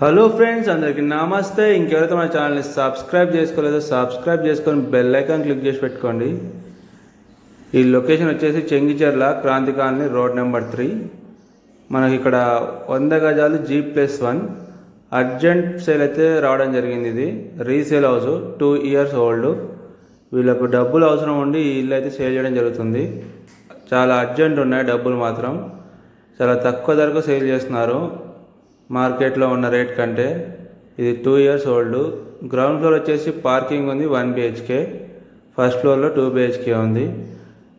Hello friends అందరికీ నమస్తే. ఇంకెవరైతే మన ఛానల్ని సబ్స్క్రైబ్ చేసుకోలేదో సబ్స్క్రైబ్ చేసుకొని బెల్ ఐకాన్ క్లిక్ చేసి పెట్టుకోండి. ఈ లొకేషన్ వచ్చేసి Chengicherla Kranti colony road number three. మనకి ఇక్కడ వంద గజాలు G plus one. Urgent sale అయితే రావడం జరిగింది ఇది. Resale house two years old. వీళ్ళకు డబ్బులు అవసరం ఉండి ఈ ఇల్లు అయితే సేల్ చేయడం జరుగుతుంది. చాలా అర్జెంట్ ఉన్నాయి డబ్బులు మాత్రం. చాలా తక్కువ ధరకు సేల్ చేస్తున్నారు. మార్కెట్లో ఉన్న రేట్ కంటే ఇది two years old. Ground floor వచ్చేసి పార్కింగ్ ఉంది వన్ బిహెచ్కే ఫస్ట్ ఫ్లోర్లో టూ బిహెచ్కే ఉంది.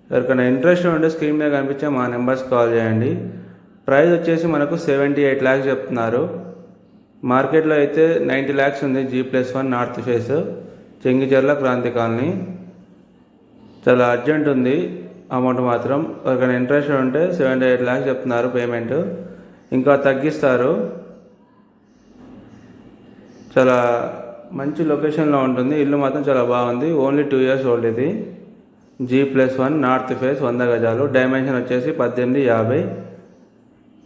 ఎవరికైనా ఇంట్రెస్ట్ ఉంటే స్క్రీన్ మీద కనిపించే మా నెంబర్స్ కాల్ చేయండి. ప్రైస్ వచ్చేసి మనకు సెవెంటీ ఎయిట్ ల్యాక్స్ చెప్తున్నారు. మార్కెట్లో అయితే నైంటీ ల్యాక్స్ ఉంది G plus one north face. Chengicherla Kranti colony. చాలా అర్జెంట్ ఉంది అమౌంట్ మాత్రం. ఎవరికైనా ఇంట్రెస్ట్ ఉంటే సెవెంటీ ఎయిట్ ల్యాక్స్ చెప్తున్నారు పేమెంట్. ఇంకా తగ్గిస్తారు. చాలా మంచి లొకేషన్లో ఉంటుంది. ఇల్లు మాత్రం చాలా బాగుంది. ఓన్లీ టూ ఇయర్స్ ఓల్డ్ ఇది. G plus one north face వంద గజాలు. డైమెన్షన్ వచ్చేసి పద్దెనిమిది యాభై.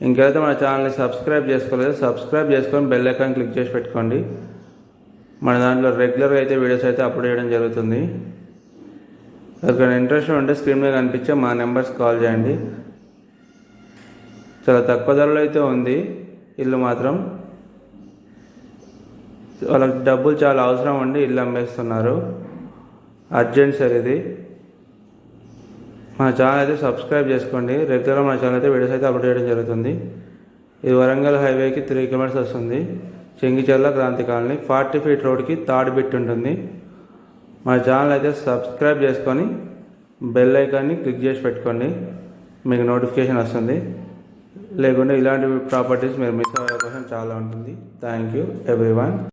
ఇంకైతే మన ఛానల్ని సబ్స్క్రైబ్ చేసుకోలేదు సబ్స్క్రైబ్ చేసుకొని బెల్ ఐకాన్ క్లిక్ చేసి పెట్టుకోండి. మన దాంట్లో రెగ్యులర్గా అయితే వీడియోస్ అయితే అప్లోడ్ చేయడం జరుగుతుంది. ఎవరికైనా ఇంట్రెస్ట్ ఉంటే స్క్రీన్ మీద కనిపించే మా నెంబర్స్ కాల్ చేయండి. చాలా తక్కువ ధరలో అయితే ఉంది. ఇల్లు మాత్రం వాళ్ళకి డబ్బులు చాలా అవసరం ఉండి ఇల్లు అమ్మేస్తున్నారు. అర్జెంట్ సార్ ఇది. మా ఛానల్ అయితే సబ్స్క్రైబ్ చేసుకోండి. రెగ్యులర్గా మా ఛానల్ అయితే వీడియోస్ అయితే అప్లోడ్ చేయడం జరుగుతుంది. ఇది వరంగల్ హైవేకి త్రీ కిలోమీటర్స్ వస్తుంది. Chengicherla Kranti colony forty feet రోడ్కి థర్డ్ బిట్ ఉంటుంది. మా ఛానల్ అయితే సబ్స్క్రైబ్ చేసుకొని బెల్ ఐకాన్ని క్లిక్ చేసి పెట్టుకోండి. మీకు నోటిఫికేషన్ వస్తుంది. లేకుంటే ఇలాంటి ప్రాపర్టీస్ మీరు మిస్ అయ్యే అవకాశం చాలా ఉంటుంది. Thank you everyone.